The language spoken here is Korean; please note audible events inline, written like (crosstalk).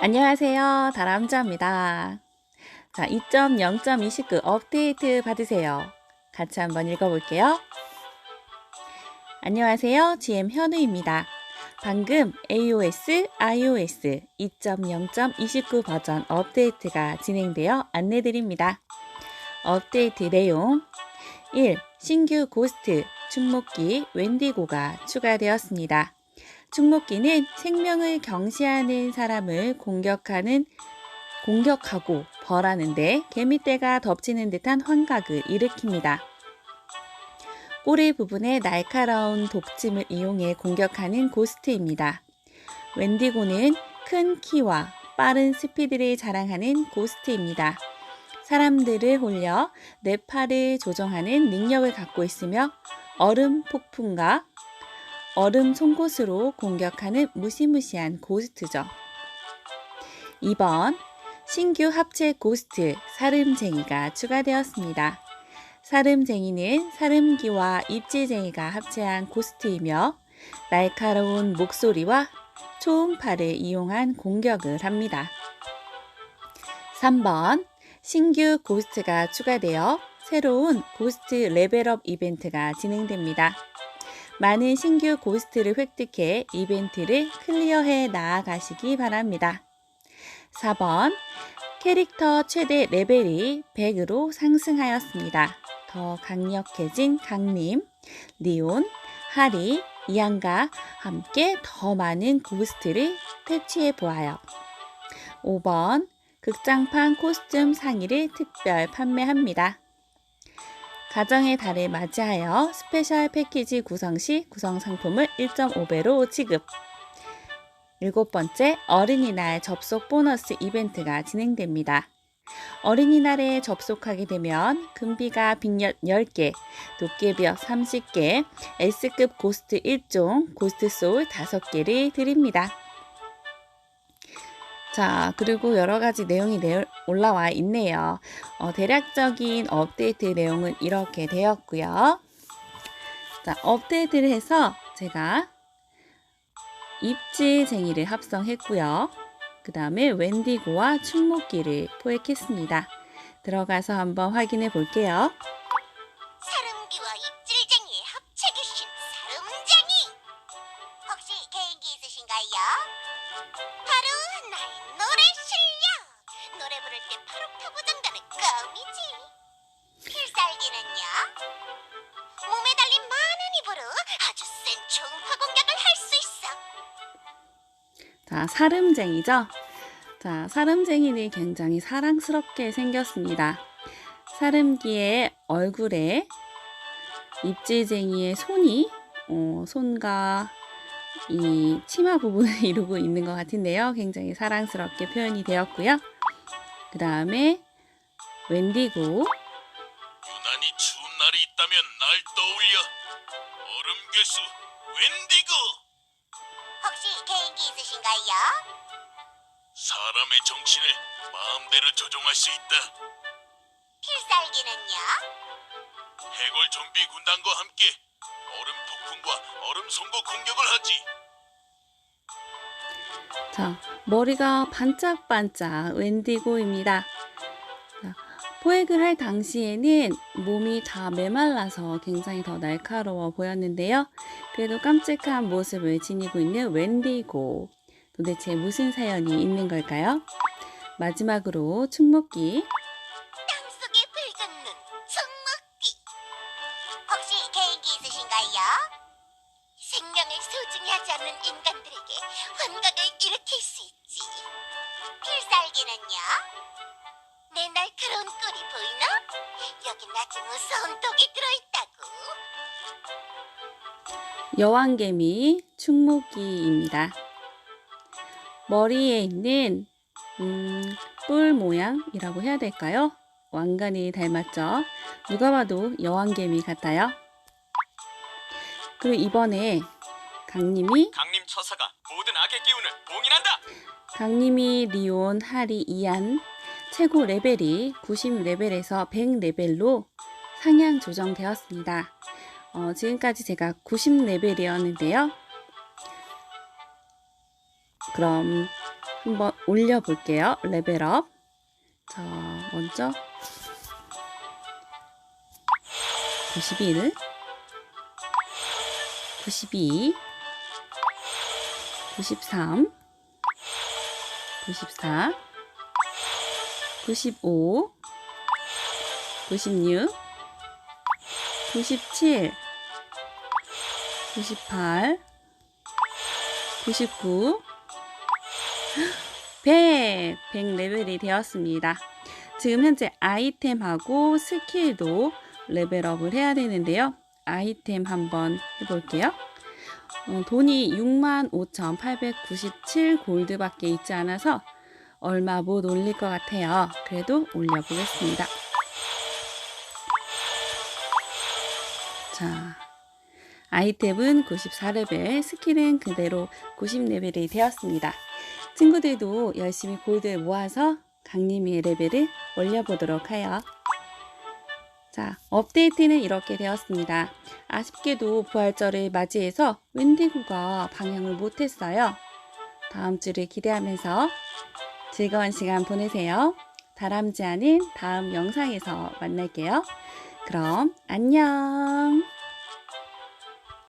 안녕하세요. 다람쥐입니다. 자, 2.0.29 업데이트 받으세요. 같이 한번 읽어볼게요. 안녕하세요. GM 현우입니다. 방금 AOS, iOS 2.0.29 버전 업데이트가 진행되어 안내드립니다. 업데이트 내용 1. 신규 고스트 충목기 웬디고가 추가되었습니다. 충목기는 생명을 경시하는 사람을 공격하는 공격하고 벌하는데 개미떼가 덮치는 듯한 환각을 일으킵니다. 꼬리 부분에 날카로운 독침을 이용해 공격하는 고스트입니다. 웬디고는 큰 키와 빠른 스피드를 자랑하는 고스트입니다. 사람들을 홀려 뇌파를 조정하는 능력을 갖고 있으며 얼음 폭풍과 얼음 송곳으로 공격하는 무시무시한 고스트죠. 2번 신규 합체 고스트 사름쟁이가 추가되었습니다. 사름쟁이는 사름기와 입질쟁이가 합체한 고스트이며 날카로운 목소리와 초음파를 이용한 공격을 합니다. 3번 신규 고스트가 추가되어 새로운 고스트 레벨업 이벤트가 진행됩니다. 많은 신규 고스트를 획득해 이벤트를 클리어해 나아가시기 바랍니다. 4번 캐릭터 최대 레벨이 100으로 상승하였습니다. 더 강력해진 강림, 리온, 하리, 이안과 함께 더 많은 고스트를 퇴치해 보아요. 5번 극장판 코스튬 상의를 특별 판매합니다. 가정의 달을 맞이하여 스페셜 패키지 구성 시 구성 상품을 1.5배로 지급. 일곱 번째, 어린이날 접속 보너스 이벤트가 진행됩니다. 어린이날에 접속하게 되면 금비가 빅엿 10개, 도깨비역 30개, S급 고스트 1종, 고스트 소울 5개를 드립니다. 자, 그리고 여러 가지 내용이 내, 올라와 있네요. 어, 대략적인 업데이트 내용은 이렇게 되었고요. 자, 업데이트를 해서 제가 입지쟁이를 합성했고요. 그 다음에 웬디고와 충목기를 포획했습니다. 들어가서 한번 확인해 볼게요. 때 바로 타고장가는 껌이지 필살기는요 몸에 달린 많은 입으로 아주 센 초음파 공격을 할 수 있어 자, 사름쟁이죠? 자, 사름쟁이는 굉장히 사랑스럽게 생겼습니다. 사름기의 얼굴에 입질쟁이의 손이, 어, 손과 이 치마 부분을 (laughs) 이루고 있는 것 같은데요. 굉장히 사랑스럽게 표현이 되었고요. 그 다음에 웬디고, 유난히 추운 날이 있다면 날 떠올려. 얼음 괴수 웬디고. 혹시 개인기 있으신가요? 사람의 정신을 마음대로 조종할 수 있다. 필살기는요? 해골 좀비 군단과 함께 얼음 폭풍과 얼음 송곳 공격을 하지. 자, 머리가 반짝반짝 웬디고입니다. 자, 포획을 할 당시에는 몸이 다 메말라서 굉장히 더 날카로워 보였는데요. 그래도 깜찍한 모습을 지니고 있는 웬디고. 도대체 무슨 사연이 있는 걸까요? 마지막으로 충목기. 인간들에게 환각을 일으킬 수 있지. 필살기는요? 내 날카로운 꿀이 보이나? 여긴 아주 무서운 독이 들어있다고. 여왕개미 충목기입니다. 머리에 있는 음, 뿔 모양이라고 해야 될까요? 왕관이 닮았죠? 누가 봐도 여왕개미 같아요. 그리고 이번에 강님이 강 림 처사가 모든 악의 기운을 봉인한다. 강님이 리온, 하리, 이안 최고 레벨이 90레벨에서 100레벨로 상향 조정되었습니다. 어, 지금까지 제가 90레벨이었는데요. 그럼 한번 올려볼게요. 레벨업. 자, 먼저 91, 92, 93, 94, 95, 96, 97, 98, 99, 100, 100 레벨이 되었습니다. 지금 현재 아이템하고 스킬도 레벨업을 해야 되는데요. 아이템 한번 해볼게요. 어, 돈이 65,897 골드밖에 있지 않아서 얼마 못 올릴 것 같아요. 그래도 올려보겠습니다. 자, 아이템은 94레벨, 스킬은 그대로 90레벨이 되었습니다. 친구들도 열심히 골드를 모아서 강림이의 레벨을 올려보도록 해요. 자, 업데이트는 이렇게 되었습니다. 아쉽게도 부활절을 맞이해서 웬디고가 방영을 못했어요. 다음 주를 기대하면서 즐거운 시간 보내세요. 다람쥐하는 다음 영상에서 만날게요. 그럼 안녕!